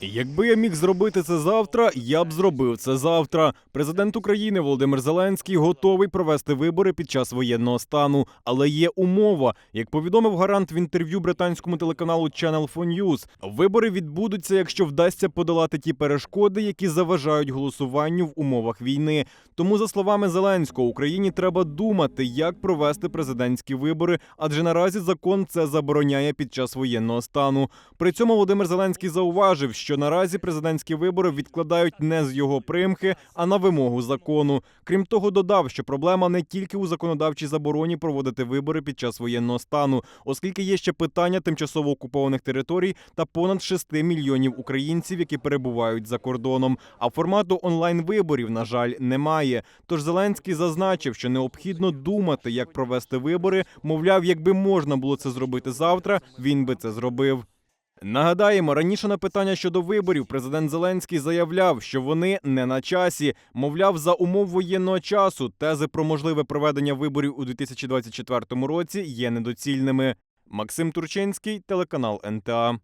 Якби я міг зробити це завтра, я б зробив це завтра. Президент України Володимир Зеленський готовий провести вибори під час воєнного стану, але є умова. Як повідомив гарант в інтерв'ю британському телеканалу Channel 4 News, вибори відбудуться, якщо вдасться подолати ті перешкоди, які заважають голосуванню в умовах війни. Тому, за словами Зеленського, Україні треба думати, як провести президентські вибори, адже наразі закон це забороняє під час воєнного стану. При цьому Володимир Зеленський зауважив, що наразі президентські вибори відкладають не з його примхи, а на вимогу закону. Крім того, додав, що проблема не тільки у законодавчій забороні проводити вибори під час воєнного стану, оскільки є ще питання тимчасово окупованих територій та понад 6 мільйонів українців, які перебувають за кордоном. А формату онлайн виборів, на жаль, немає. Тож Зеленський зазначив, що необхідно думати, як провести вибори. Мовляв, якби можна було це зробити завтра, він би це зробив. Нагадаємо, раніше на питання щодо виборів президент Зеленський заявляв, що вони не на часі. Мовляв, за умов воєнного часу тези про можливе проведення виборів у 2024 році є недоцільними. Максим Турчинський, телеканал НТА.